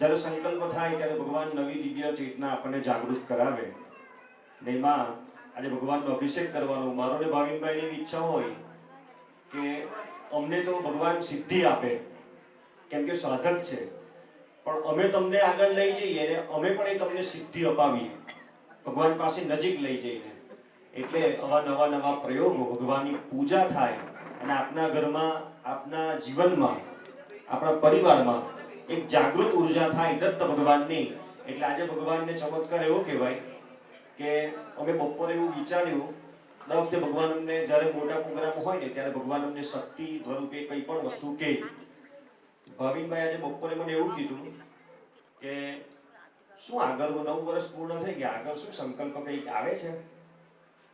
જ્યારે સંકલ્પ થાય ત્યારે ભગવાન નવી દિવ્ય ચેતના આપણને જાગૃત કરાવે. ને એમાં આજે ભગવાનનો અભિષેક કરવાનો, મારો ને ભાવિનભાઈ એવી ઈચ્છા હોય કે અમને તો ભગવાન સિદ્ધિ આપે, કેમ કે સાધક છે. પણ અમે તમને આગળ લઈ જઈએ ને અમે પણ એ તમને સિદ્ધિ અપાવીએ. ભગવાન પાસે નજીક લઈ જઈને. એટલે આવા નવા નવા પ્રયોગો, ભગવાનની પૂજા થાય અને આપના ઘરમાં, આપના જીવનમાં, આપણા પરિવારમાં એક જાગૃત ઊર્જા થાય દત્ત ભગવાનની. એટલે આજે ભગવાનને ચમત્કાર એવો કહેવાય કે અમે બપોરે એવું વિચાર્યું, દર વખતે ભગવાન અમને જ્યારે મોટા પ્રોગ્રામ હોય ને ત્યારે ભગવાન અમને શક્તિ કે કંઈ પણ વસ્તુ કહે. ભાવિનભાઈ આજે બપોરે મને એવું કીધું કે શું આગળ નવ વર્ષ પૂર્ણ થઈ ગયા? આગળ શું સંકલ્પ કંઈક આવે છે?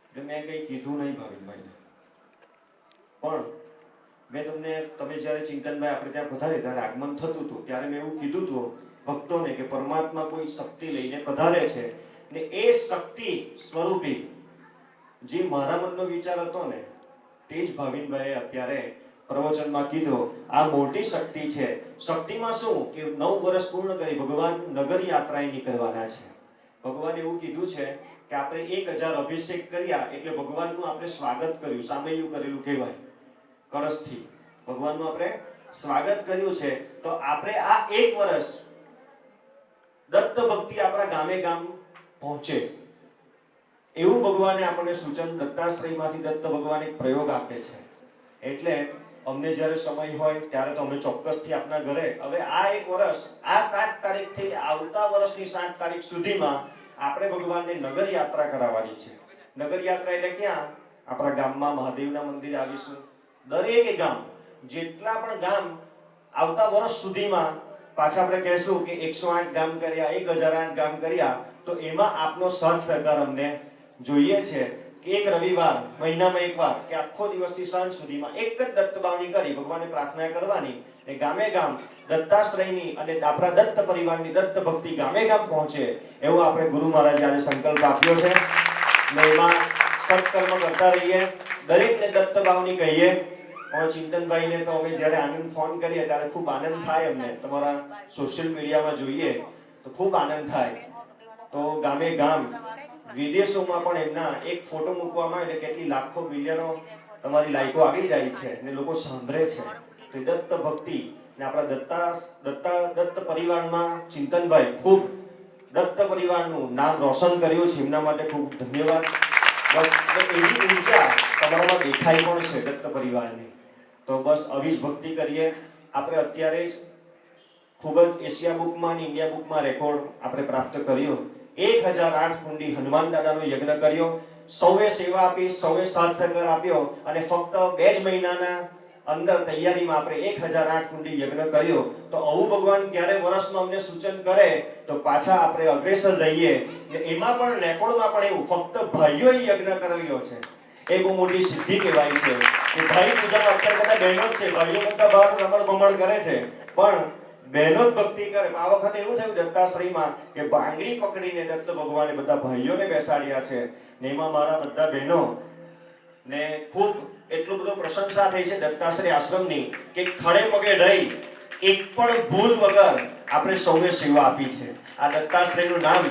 એટલે મેં કંઈ કીધું નહીં ભાવિનભાઈને. પણ મેં તમને, તમે જ્યારે ચિંતનભાઈ આપણે ત્યાં પધારે ત્યારે આગમન થતું હતું, ત્યારે મેં એવું કીધું હતું ભક્તોને કે પરમાત્મા કોઈ શક્તિ લઈને પધારે છે ને એ શક્તિ સ્વરૂપી જે મારા મનનો વિચાર હતો ને, તે જ ભાવિનભાઈએ અત્યારે પ્રવચનમાં કીધો, આ મોટી શક્તિ છે. શક્તિમાં શું? કે નવ વર્ષ પૂર્ણ કરી ભગવાન નગર યાત્રાએ નીકળવાના છે. ભગવાને એવું કીધું છે કે આપણે એક હજાર અભિષેક કર્યા એટલે ભગવાનનું આપણે સ્વાગત કર્યું, સામૈયું કરેલું કહેવાય. કળશથી ભગવાનનું આપણે સ્વાગત કર્યું છે. તો આપણે આ એક વર્ષ દત્ત ભક્તિ આપણા ગામે ગામ પહોંચે. એવું ભગવાને આપણને સૂચન દત્તાશ્રયમાંથી દત્ત ભગવાન એક પ્રયોગ આપે છે. એટલે અમને જ્યારે સમય હોય ત્યારે તો અમે ચોક્કસથી આપના ઘરે. હવે આ એક વર્ષ આ સાત તારીખથી આવતા વર્ષની સાત તારીખ સુધીમાં આપણે ભગવાનને નગર યાત્રા કરાવવાની છે. નગર યાત્રા એટલે ક્યાં? આપણા ગામમાં મહાદેવના મંદિરે આવીશું. દરેક ગામ, જેટલા પણ ગામ આવતા વર્ષ સુધીમાં પાછા આપણે કહેશું કે એકસો આઠ ગામ કર્યા, એક હજાર આઠ ગામ કર્યા, તો એમાં આપનો સહજ સહકાર અમને જોઈએ છે કે એક રવિવાર, મહિનામાં એકવાર કે આખો દિવસથી સાંજ સુધીમાં એક જ દત્ત બાવણી કરી, ભગવાનને પ્રાર્થના કરવાની એ ગામે ગામ દત્તાશ્રયની અને આપણા દત્ત પરિવારની દત્ત ભક્તિ ગામે ગામ પહોંચે એવો આપણે ગુરુ મહારાજે આજે સંકલ્પ આપ્યો છે. ને સત્કર્મ કરતા રહીએ. દરેકને દત્ત ભાવની કહીએ પણ ચિંતનભાઈને તો અમે જ્યારે આનંદ ફોન કરીએ ત્યારે ખૂબ આનંદ થાય અમને. તમારા સોશિયલ મીડિયામાં જોઈએ તો ખૂબ આનંદ થાય. તો ગામે ગામ, વિદેશોમાં પણ એમના એક ફોટો મૂકવામાં એટલે કેટલી લાખો મિલિયનો તમારી લાઈકો આવી જાય છે ને લોકો સાંભળે છે. તો દત્ત ભક્તિ ને આપણા દત્તા દત્તા, દત્ત પરિવારમાં ચિંતનભાઈ ખૂબ દત્ત પરિવારનું નામ રોશન કર્યું છે. એમના માટે ખૂબ ધન્યવાદ. બસ એવી ઊર્જા તમારામાં દેખાય પણ છે દત્ત પરિવારની તો બસ આવી જ ભક્તિ કરીએ આપણે અત્યારે જ ખૂબ જ એશિયા બુકમાં અને ઇન્ડિયા બુકમાં રેકોર્ડ આપણે પ્રાપ્ત કર્યો એક હજાર આઠ કુંડી હનુમાન દાદાનો યજ્ઞ કર્યો સૌએ સેવા આપી સૌએ સાથ સહકાર આપ્યો અને ફક્ત બે જ મહિનાના અંદર તૈયારીમાં આપણે એક હજાર આઠ કુંડી યજ્ઞ કર્યો, તો આવું ભગવાન ક્યારે વર્ષમાં અમને સૂચન કરે, તો પાછા આપણે અગ્રેસર રહીએ. એમાં પણ રેકોર્ડમાં પણ એવું, ફક્ત ભાઈઓએ યજ્ઞ કરાવ્યો છે. એ બહુ મોટી સિદ્ધિ કહેવાય છે. કે ભાઈ પૂજામાં અત્યારે બધા બહેનો જ છે, ભાઈઓ કરતા બહાર રમણ ભમણ કરે છે. પણ બહેનો જ ભક્તિ કરે. આ વખતે એવું થયું દત્તાશ્રયમાં કે બાંગડી પકડીને દત્ત ભગવાને બધા ભાઈઓને બેસાડ્યા છે. ને એમાં મારા બધા બહેનો ને ખૂબ એટલું બધું પ્રશંસા થઈ છે દત્તાશ્રય આશ્રમની કે ખડે પગે રહી એક પણ ભૂલ વગર આપણે સૌએ સેવા આપી છે. આ દત્તાશ્રયનું નામ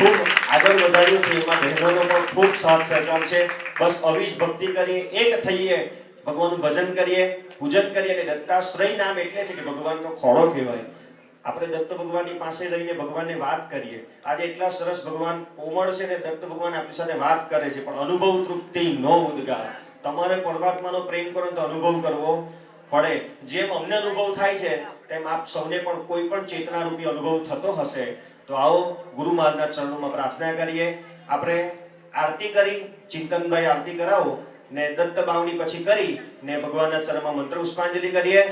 ખૂબ આગળ વધાર્યું છે. એમાં બહેનોનો પણ ખૂબ સાથ સહકાર છે. બસ આવી જ ભક્તિ કરીએ, એક થઈએ, ભગવાનનું ભજન કરીએ, પૂજન કરીએ. અને દત્તાશ્રય નામ એટલે છે કે ભગવાનનો ખોળો કહેવાય. આપણે દત્ત ભગવાનની પાસે રહીને ભગવાનને વાત કરીએ. આજે એટલા સરસ ભગવાન કોમળ છે ને દત્ત ભગવાન આપણી સાથે વાત કરે છે, પણ અનુભવ તૃપ્તિ નો ઉદ્ગાર. તમારે પરમાત્માનો પ્રેમ કરો તો અનુભવ કરવો પડે. જેમ અમને અનુભવ થાય છે, તેમ આપ સૌને પણ કોઈ પણ ચેતના અનુભવ થતો હશે. તો આવો ગુરુ મહારાજના ચરણોમાં પ્રાર્થના કરીએ. આપણે આરતી કરી, ચિંતનભાઈ આરતી કરાવો ને દત્ત બાવણી પછી કરી ને ભગવાનના ચરણમાં મંત્ર પુષ્પાંજલિ કરીએ.